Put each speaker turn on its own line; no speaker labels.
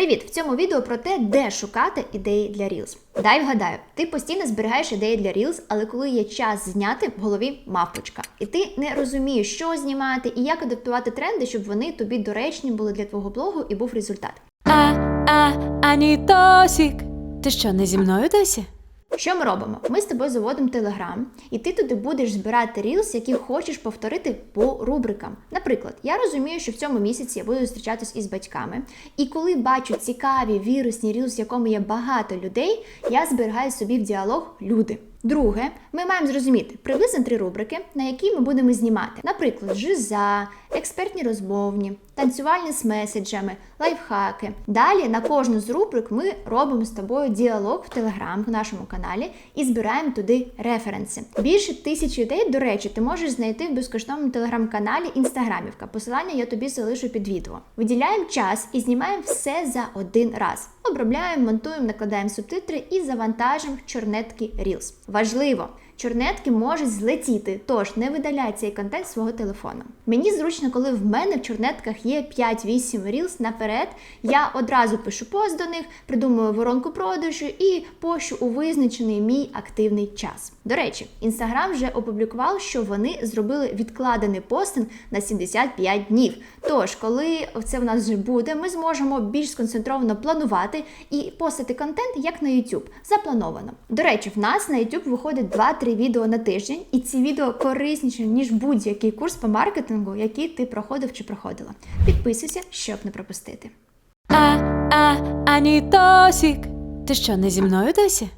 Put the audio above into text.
Привіт! В цьому відео про те, де шукати ідеї для Reels. Дай вгадаю, ти постійно зберігаєш ідеї для Reels, але коли є час зняти, в голові мавпочка. І ти не розумієш, що знімати і як адаптувати тренди, щоб вони тобі доречні були для твого блогу і був результат.
А, а, Анітосік. Ти що, не зі мною досі?
Що ми робимо? Ми з тобою заводимо Телеграм, і ти туди будеш збирати рілс, які хочеш повторити по рубрикам. Наприклад, я розумію, що в цьому місяці я буду зустрічатись із батьками, і коли бачу цікаві вірусні рілс, в якому є багато людей, я зберігаю собі в діалог люди. Друге, ми маємо зрозуміти приблизно три рубрики, на які ми будемо знімати. Наприклад, жиза, експертні розмовні, танцювальні з меседжами, лайфхаки. Далі на кожну з рубрик ми робимо з тобою діалог в Телеграм в нашому каналі і збираємо туди референси. Більше тисячі ідей, до речі, ти можеш знайти в безкоштовному телеграм-каналі Інстаграмівка. Посилання я тобі залишу під відео. Виділяємо час і знімаємо все за один раз. Обробляємо, монтуємо, накладаємо субтитри і завантажуємо в чорнетки Reels. Важливо! Чорнетки можуть злетіти, тож не видаляй цей контент свого телефону. Мені зручно, коли в мене в чорнетках є 5-8 reels наперед. Я одразу пишу пост до них, придумую воронку продажу і пощу у визначений мій активний час. До речі, інстаграм вже опублікував, що вони зробили відкладений постинг на 75 днів. Тож, коли це в нас вже буде, ми зможемо більш сконцентровано планувати і постити контент як на YouTube. Заплановано. До речі, в нас на YouTube виходить 2-3 відео на тиждень, і ці відео корисніші, ніж будь-який курс по маркетингу, який ти проходив чи проходила. Підписуйся, щоб не пропустити.
А, а, Анітосік. Ти що, не зі мною досі?